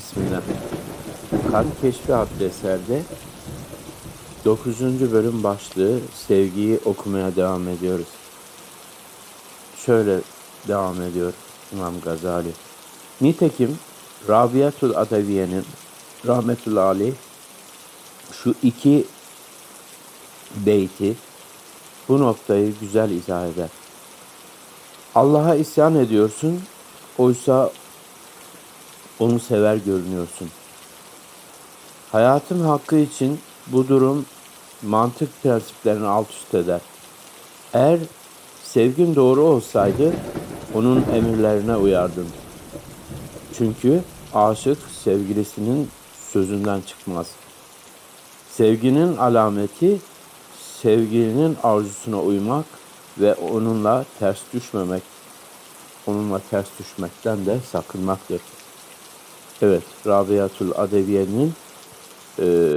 Bismillah. Kan Keşfi adlı eserde 9. bölüm başlığı sevgiyi okumaya devam ediyoruz. Şöyle devam ediyor İmam Gazali. Nitekim Rabiatul Adaviye'nin rahmetullahi aleyh şu iki beyti bu noktayı güzel izah eder. Allah'a isyan ediyorsun, oysa onu sever görünüyorsun. Hayatın hakkı için bu durum mantık prensiplerini alt üst eder. Eğer sevgin doğru olsaydı onun emirlerine uyardın. Çünkü aşık sevgilisinin sözünden çıkmaz. Sevginin alameti sevgilinin arzusuna uymak ve onunla ters düşmemek, onunla ters düşmekten de sakınmaktır. Evet, Rabiatul Adeviye'nin e,